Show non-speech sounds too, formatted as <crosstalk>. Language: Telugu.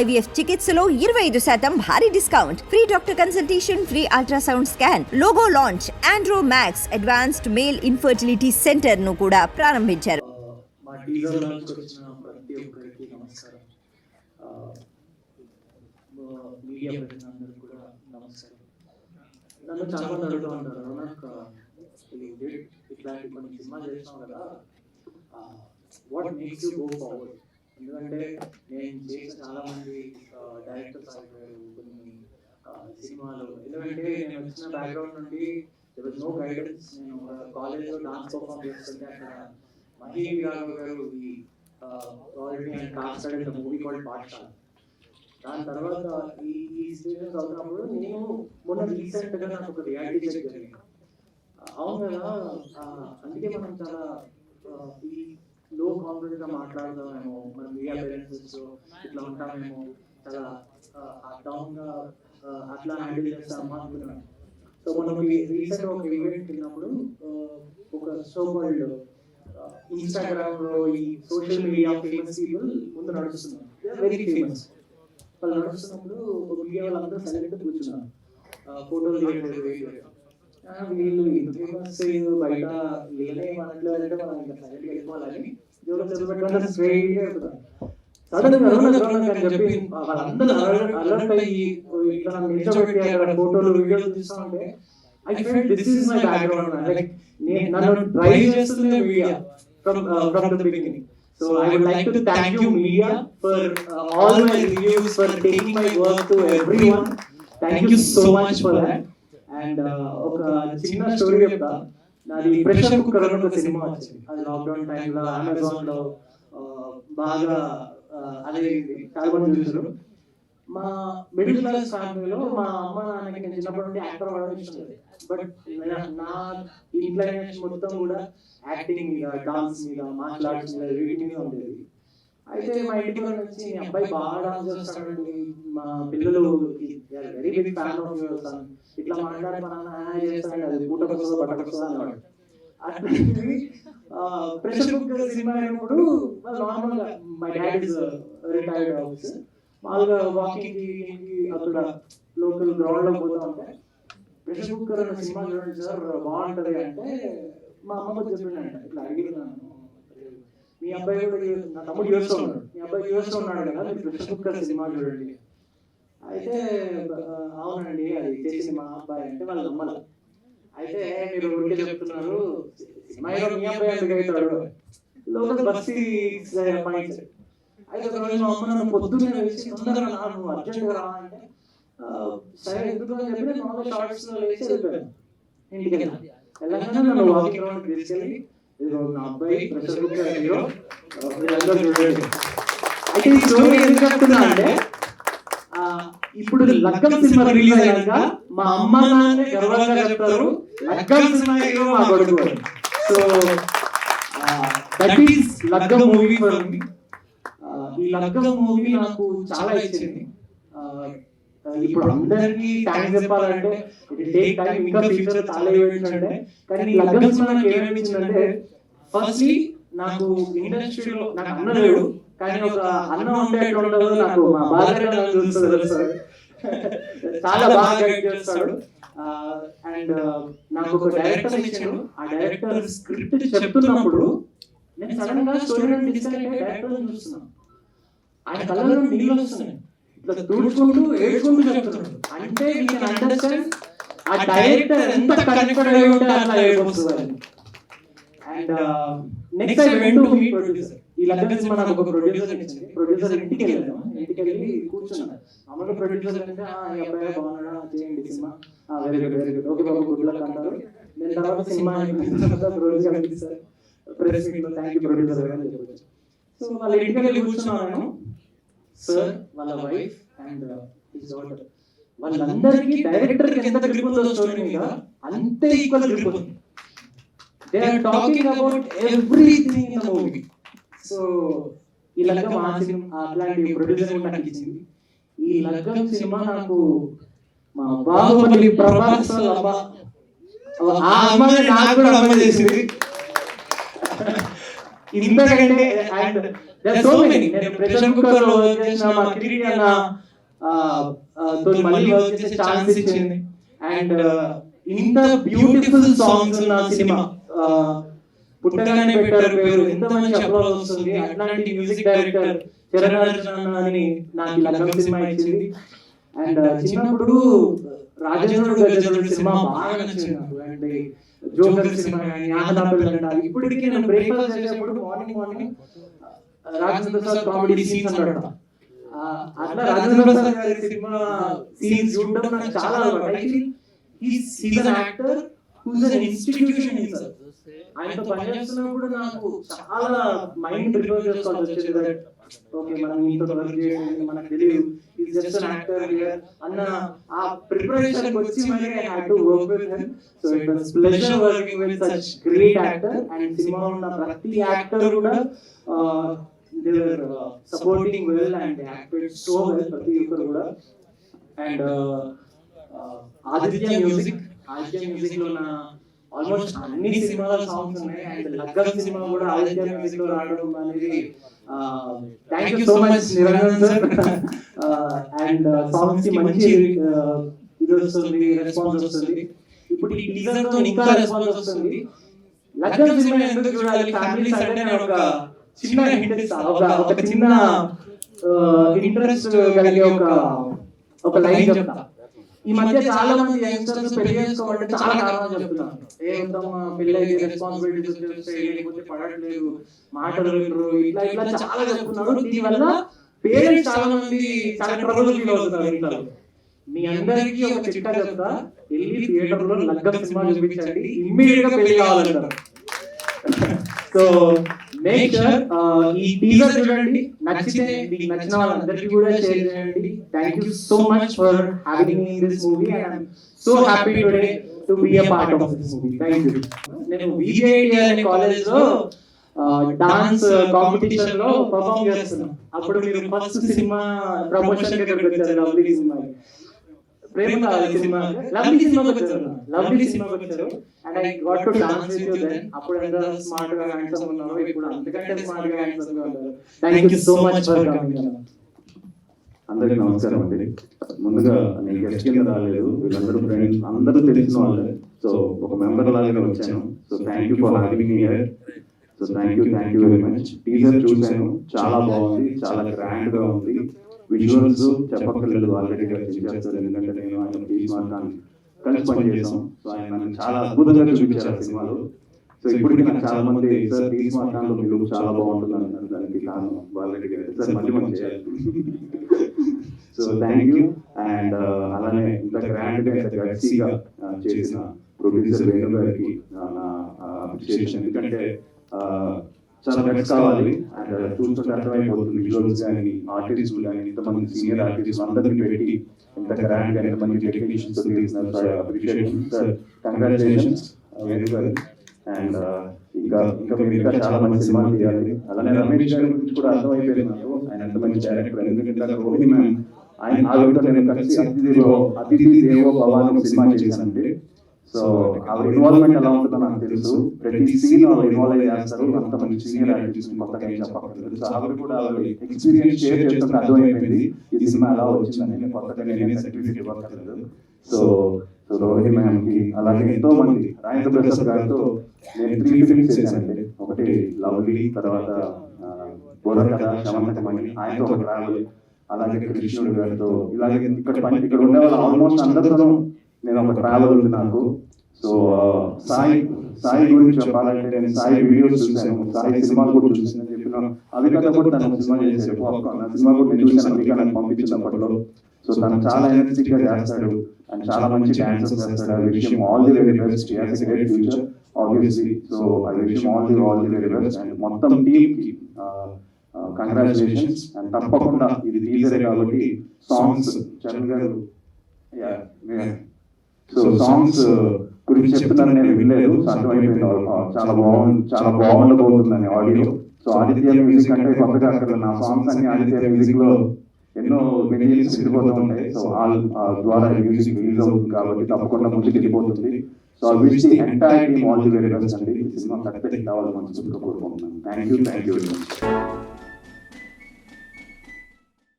ఐవీఎఫ్ చికిత్సలో ఇరవై ఐదు శాతం భారీ discount. Free doctor consultation free ultrasound scan logo launch Andro Max advanced male infertility సెంటర్ను కూడా ప్రారంభించారు. మా టీజర్ లాంచ్ వచ్చిన ప్రతి ఒక్కరికి నమస్కారం. మీడియా ప్రతినిధులందరికీ కూడా నమస్కారం. నన్ను చాలా మంది అడుగుతూ ఉంటారు నాకు తెలియదు. ఇట్లాంటి కొన్ని సినిమాలు చేసినాం కదా. What makes you go forward ఎందుకంటే నేను చేసిన చాలా మంది డైరెక్టర్స్ అయిపోయారు కొన్ని సినిమాలు. ఎందుకంటే నేను వచ్చిన బ్యాక్గ్రౌండ్ నుండి నో was గైడెన్స్ నేను కాలేజ్లో డాన్స్ పర్ఫామ్ చేస్తుంటే అక్కడ మహీ రాఘవ్ గారు ఈ ఆల్రెడీ నేను మూవీ కాల్డ్ పాఠశాల దాని తర్వాత ఈ ఈ సిచ్యువేషన్స్ అవుతున్నప్పుడు నేను మొన్న రీసెంట్గా నాకు ఒక రియాలిటీ చెక్ జరిగింది. అవును కదా అందుకే మనం చాలా ఈ లో కాన్ఫిడెంట్గా మాట్లాడదామేమో మన మీడియా పేరెంట్స్ ఇట్లా ఉంటామేమో చాలా డౌన్గా అట్లా హ్యాండిల్ చేస్తామో అనుకున్నాను సో మనం రీసెంట్ ఒక ఈవెంట్ వెళ్ళినప్పుడు ఒక సో కాల్డ్ ఇన్స్టాగ్రామ్లో ఈ సోషల్ మీడియా ఫేమస్ పీపుల్ ముందు నడుస్తున్నారు వెరీ ఫేమస్ వాళ్ళు నడుస్తున్నప్పుడు ఒక మీడియా వాళ్ళందరూ సైలెంట్ కూర్చున్నారు. ఫోటోలు వీళ్ళు ఫేమస్ బయట లేనే మనట్లో అంటే మనం ఇంకా సైలెంట్ వెళ్ళిపోవాలని జోలో చదువు పెట్టుకుంటే స్ట్రైట్ అని చెప్పి వాళ్ళందరూ అలర్ట్ అయ్యి ఇట్లా నన్ను నిల్చోబెట్టి అక్కడ ఫోటోలు వీడియోలు తీస్తా ఉంటే I felt this is my background like నేను నన్ను డ్రైవ్ చేస్తుంది media from from the beginning so I would like to thank you media for all my reviews for taking my work to everyone thank you so much for that and uh, ఒక చిన్న స్టోరీ చెప్తా. నాది ప్రెషర్ కుక్కర్ అని ఒక సినిమా వచ్చింది. అది లాక్డౌన్ టైంలో అమెజాన్లో ఆ, బాగా ఆ, అదే చాలా మంది చూసారు మా మిడిల్ క్లాస్ ఫ్యామిలీలో మా అమ్మ నాన్నకి నేను చిన్నప్పటి నుండి యాక్టర్ అవ్వడం ఇష్టం. బట్ నా ఇంక్లైనేషన్ మొత్తం కూడా యాక్టింగ్ మీద డాన్స్ మీద ఆర్ట్స్ మీద వీటి మీద ఉండేది. అయితే మా వాళ్ళ నుంచి మీ అబ్బాయి బాగా డాన్స్ చేస్తాడండి. మా పిల్లలు వెరీ బిగ్ ఫ్యాన్ ఆఫ్ ఇట్లా మాట్లాడి మా నాన్న <laughs> "ఆ, చేస్తాడు? అది పూట వస్తుందో బట్టకు వస్తుందో అన్నాడు ప్రెషర్ కుక్కర్ సినిమా అయినప్పుడు normal my dad is retired officer మామూలుగా వాకింగ్ అక్కడ లోకల్ గ్రౌండ్లో పోతా. ఉంటే ప్రెషర్ కుక్కర్ అనే సినిమా చూడండి సార్ బాగుంటది అంటే మా అమ్మమ్మ చెప్పిందంట ఇట్లా అడిగినాను మీ అబ్బాయి కూడా నా తమ్ముడు యూఎస్లో ఉన్నాడు. మీ అబ్బాయి యూఎస్లో ఉన్నాడు కదా మీరు కుక్కర్ సినిమా చూడండి. అయితే అవునండి అది చేసింది మా అబ్బాయి అంటే వాళ్ళు నమ్మాలి అయితే మీరు ఊరికే చెప్తున్నారు సినిమా మీ అబ్బాయి ఎందుకు అవుతాడు? లోకల్ అయితే మా అమ్మ నన్ను పొద్దున్నే వేసి తొందరగా రా నువ్వు అర్జెంట్గా రా అంటే సరే ఎందుకు అని చెప్పి మామూలు షార్ట్స్లో వేసి వెళ్ళిపోయాను. ఇంటికి వెళ్ళాను. వెళ్ళగానే నన్ను వాకింగ్ తీసుకెళ్ళి ఇదిగో నా అబ్బాయి ప్రెషర్ కుక్కర్ హీరో వీళ్ళందరూ చూడండి. అయితే ఈ స్టోరీ ఎందుకు చెప్తున్నా అంటే ఇప్పుడు లగ్గం సినిమా రిలీజ్ అయ్యాక మా అమ్మ నాన్నే గర్వంగా చెప్తారు? లగ్గం సినిమా హీరో మా కొడుకు. So that is Laggam movie for me ఈ లగ్గం మూవీ నాకు చాలా ఇచ్చింది ఇప్పుడు అందరికీ థ్యాంక్స్ చెప్పాలంటే టేక్ టైం ఇంకా ఫ్యూచర్ చాలా ఈవెంట్స్ ఉంటాయి కానీ ఈ లగ్గం సినిమా నాకు ఏమేమి ఇచ్చిందంటే ఫస్ట్లీ నాకు ఇండస్ట్రీలో నాకు అన్న లేడు కానీ ఒక అన్న ఉంటే ఎట్లా ఉండదు నాకు మా బాగా చూస్తుంది తెలుసు. <laughs> చాలా బాగా గైడ్ చేస్తాడు. అండ్ నాకు ఒక డైరెక్టర్ ఇచ్చాడు. ఆ డైరెక్టర్ స్క్రిప్ట్ చెప్తున్నప్పుడు నేను సడన్గా స్టోరీ డిస్కనెక్ట్ డైరెక్టర్ చూస్తున్నాను. ఆయన కళ్ళలో నీళ్ళు వస్తున్నాయి. ఇట్లా తుడుచుకుంటూ ఏడ్చుకుంటూ చెప్తున్నాడు. అంటే వీ కెన్ అండర్స్టాండ్ ఆ డైరెక్టర్ ఎంత కనెక్టెడ్ అయి ఉంటే అట్లా ఏడుస్తుంది and next I went to meet producer ఈ నాకు ఒక ప్రొడ్యూసర్ ఇచ్చింది ప్రొడ్యూసర్ ఇంటికి వెళ్ళాను ఇంటికి వెళ్ళి కూర్చున్నాను మామూలుగా ప్రొడ్యూసర్ అంటే "ఆ, అబ్బాయి బాగున్నాడా? చేయండి cinema. Very good very good okay బాబు గుడ్ లక్ అంటారు. నేను తర్వాత సినిమా అయిపోయిన తర్వాత ప్రొడ్యూసర్ కనిపిస్తారు. ప్రెస్ థ్యాంక్ యూ ప్రొడ్యూసర్ చెప్పొచ్చు. సో వాళ్ళ ఇంటికి వెళ్ళి కూర్చున్నాను. నేను సార్ వాళ్ళ వైఫ్ అండ్ హిస్ డాటర్ వాళ్ళందరికీ డైరెక్టర్కి ఎంత గ్రిప్ ఉందో స్టోరీ మీద అంతే ఈక్వల్ గ్రిప్ ఉంది. They are talking about everything in the movie so ఈ లగ్గం ఆ సినిమా అట్లాంటి ప్రొడ్యూసర్ నాకు ఇచ్చింది. ఈ లగ్గం సినిమా నాకు మా బాహుబలి ప్రభాస్ ఆ అమ్మాయి నాకు కూడా అమ్మ చేసింది. <laughs> ఇంతకంటే and There are so many. నేను ప్రెషర్ కుక్కర్లో వర్క్ చేసిన మా కిరీటి అన్న ఆ, ఆ, తో మళ్ళీ ఛాన్స్ ఇచ్చింది. అండ్ ఇంత బ్యూటిఫుల్ సాంగ్స్ ఉన్న సినిమా. పుట్టగానే పెట్టారు పేరు. ఎంత మంచి అప్లాజ్ వస్తుంది. అట్లాంటి మ్యూజిక్ డైరెక్టర్ చరణ్ అని నాకు లగ్గం సినిమా ఇచ్చింది. అండ్ చిన్నప్పుడు రాజేంద్రుడు గజలుడు సినిమా బాగా నచ్చింది నాకు. అండ్ జోకర్ సినిమా కానీ ఆహ్లాదం అంటారు. ఇప్పటికీ నేను బ్రేక్ఫాస్ట్ చేసేప్పుడు morning morning Rajendra Prasad comedy scenes ఆ, అట్లా రాజేంద్ర ప్రసాద్ గారి సినిమా సీన్స్ చూడడం నాకు చాలా అలవాటు. He's an actor who's an institution himself ఆయనతో పనిచేస్తున్నప్పుడు నాకు చాలా మైండ్ ప్రిపేర్ చేసుకోవాల్సి వచ్చేది. దట్ ఓకే మనం ఇంత వర్క్ చేయాలి మనకు తెలియదు. Is just an actor here అన్న ఆ ప్రిపరేషన్ వచ్చి మరి I had to work with him so it was pleasure working with such great actor and cinema ఉన్న ప్రతి యాక్టర్ కూడా they were supporting well and acted so well ప్రతి ఒక్కరు కూడా అండ్ ఆదిత్య మ్యూజిక్ ఆదిత్య మ్యూజిక్లో ఉన్న ఆల్మోస్ట్ అన్ని సినిమాల సాంగ్స్ ఉన్నాయి అండ్ లగ్గం సినిమా కూడా ఆదిత్య మ్యూజిక్లో రావడం అనేది thank you so much Niranjan sir and సాంగ్స్కి మంచి uh, ఇది వస్తుంది రెస్పాన్స్ వస్తుంది. ఇప్పుడు ఈ టీజర్తో ఇంకా రెస్పాన్స్ వస్తుంది. లగ్గం సినిమా ఎందుకు చూడాలి? ఫ్యామిలీస్ అంటే ఒక చిన్న ఒక చిన్న ఇంట్రెస్ట్ కలిగే ఒక ఒక లైన్ చెప్తా. ఈ మధ్య చాలా మంది యంగ్స్టర్స్ పెళ్ళి చేసుకోవాలంటే చాలా కారణాలు చెప్తున్నారు. పెళ్ళి అయితే రెస్పాన్సిబిలిటీస్ లేకపోతే పడట్లేదు మాటలు వినరు ఇట్లా ఇట్లా చాలా చెప్తున్నారు. దీనివల్ల పేరెంట్స్ చాలా మంది చాలా ట్రబుల్ ఫీల్ అవుతున్నారు ఇంట్లో. మీ అందరికీ ఒక చిట్టా చెప్తా. వెళ్ళి థియేటర్లో లగ్గం సినిమా చూపించండి. ఇమ్మీడియట్గా పెళ్ళి కావాలంటారు. సో <laughs> మేక్ షూర్ ఈ టీజర్ చూడండి. నచ్చితే మీకు నచ్చిన వాళ్ళందరికీ కూడా షేర్ చేయండి. Thank you so much for having me in this movie and I'm so happy today to be a part of this movie thank you నేను విజేఐటి అనే కాలేజ్లో డాన్స్ కాంపిటీషన్లో పర్ఫామ్ చేస్తున్నాను అప్పుడు మీరు ఫస్ట్ సినిమా ప్రమోషన్ వచ్చారు. లవ్లీ సినిమా ప్రేమ కావాలి సినిమా లవ్లీ సినిమాకి వచ్చారు. లవ్లీ సినిమాకి వచ్చారు. And I got to dance with you then అప్పుడు ఎంత స్మార్ట్గా హ్యాండ్సమ్ ఉన్నారు ఇప్పుడు అంతకంటే స్మార్ట్గా హ్యాండ్సమ్గా ఉన్నారు thank you so much for coming అందరికీ నమస్కారం అండి. ముందుగా నేను గెస్ట్ కింద రాలేదు. వీళ్ళందరూ ఫ్రెండ్స్ అందరూ తెలిసిన వాళ్ళే. సో ఒక మెంబర్ లాగానే వచ్చాను. So thank you for having me here so thank you thank you very much teaser చూశాను చాలా బాగుంది చాలా గ్రాండ్గా ఉంది విజువల్స్ చెప్పక్కర్లేదు ఆల్రెడీ చేస్తారు. ఎందుకంటే నేను ఆయన కలిసి పనిచేసాం సో ఆయన నన్ను చాలా అద్భుతంగా చూపించారు సినిమాలో. సో ఇప్పటికి నాకు చాలా మంది సార్ మాట్లాడలో మీ లుక్ చాలా బాగుంటుంది దానికి కారణం వాళ్ళకి సార్ మళ్ళీ మనం చేయాలి. <laughs> సో థ్యాంక్ యూ అండ్ అలానే ఇంత గ్రాండ్గా గట్సీగా చేసిన ప్రొడ్యూసర్ వేణు గారికి నా అప్రిషియేషన్ ఎందుకంటే చాలా బెట్స్ కావాలి. అండ్ చూస్తుంటే అర్థమైపోతుంది. విజువల్స్ కానీ ఆర్టిస్ట్ కానీ ఇంతమంది సీనియర్ ఆర్టిస్ట్ అందరిని పెట్టి ఇంత గ్రాండ్గా ఇంతమంది టెక్నీషియన్స్ తీసినారు so appreciation sir congratulations. Uh, very well and uh, ఇంకా ఇంకా మీరు ఇంకా చాలా మంది సినిమాలు తీయాలి. అలానే రమేష్ గారి గురించి కూడా అర్థమైపోయింది నాకు ఆయన ఎంత మంచి డైరెక్టర్. ఎందుకంటే రోహిణి మ్యామ్ ఆయన ఆవిడతో నేను కలిసి అతిథిలో అతిథి దేవో భవాన్ సినిమా చేశానండి. సో ఆవిడ ఇన్వాల్వ్మెంట్ ఎలా ఉంటుందో నాకు తెలుసు. ప్రతి సీన్ ఆవిడ ఇన్వాల్వ్ అయ్యి చేస్తారు. అంత మంచి సీనియర్ యాక్టివ్స్ కొత్తగా ఏం చెప్పక్కర్లేదు. సో ఆవిడ కూడా ఎక్స్పీరియన్స్ షేర్ చేస్తుంటే అర్థమైపోయింది. ఈ సినిమా ఎలా వచ్చిందని నేను కొత్తగా నేనే సర్టిఫికేట్ ఇవ్వక్కర్లేదు. సో సో రోహిణి మ్యామ్కి అలాగే ఎంతో మంది రాజేంద్ర ప్రసాద్ గారితో నేను త్రీ ఫిలిమ్స్ చేశానండి. ఒకటి లవ్లీ తర్వాత శమంతకమణి ఆయనతో ఒక ట్రావెల్ అలాగే కృష్ణుడు గారితో ఇలాగే ఇక్కడ ఇక్కడ ఉండే వాళ్ళు ఆల్మోస్ట్ అందరితో నేను ఒక ట్రావెల్ ఉంది నాకు. సో సాయి సాయి గురించి చెప్పాలంటే నేను సాయి వీడియోస్ చూశాను. సాయి సినిమాలు కూడా చూసాను చెప్పినాను అవి కథ కూడా తను సినిమా చేసే సినిమా కూడా నేను చూశాను. అవి నన్ను పంపించింది అప్పట్లో సో తను చాలా ఎనర్జెటిక్గా చేస్తాడు. అండ్ చాలా మంచి డాన్సెస్ చేస్తాడు. I wish all the very best has a great future obviously so I wish all the all the very best and మొత్తం టీమ్కి కంగ్రాచులేషన్స్ అండ్ తప్పకుండా ఇది టీజర్ కాబట్టి సాంగ్స్ చరణ్ గారు సో సాంగ్స్ గురించి చెప్తున్నాను నేను వినలేదు. చాలా బాగుంది. చాలా బాగుండబోతుందని ఆడియో. సో ఆదిత్య మ్యూజిక్ అంటే కొత్తగా అక్కడ నా సాంగ్స్ అన్ని ఆదిత్య మ్యూజిక్లో ఎన్నో మిలియన్స్ వెళ్ళిపోతూ ఉంటాయి. సో ఆ ద్వారా మ్యూజిక్ రిలీజ్ అవుతుంది కాబట్టి తప్పకుండా ముందుకు వెళ్ళిపోతుంది. So I wish the entire team all the very best అండి. సినిమా కరెక్ట్ కావాలని మనసుతో కోరుకుంటున్నాను thank you thank you very much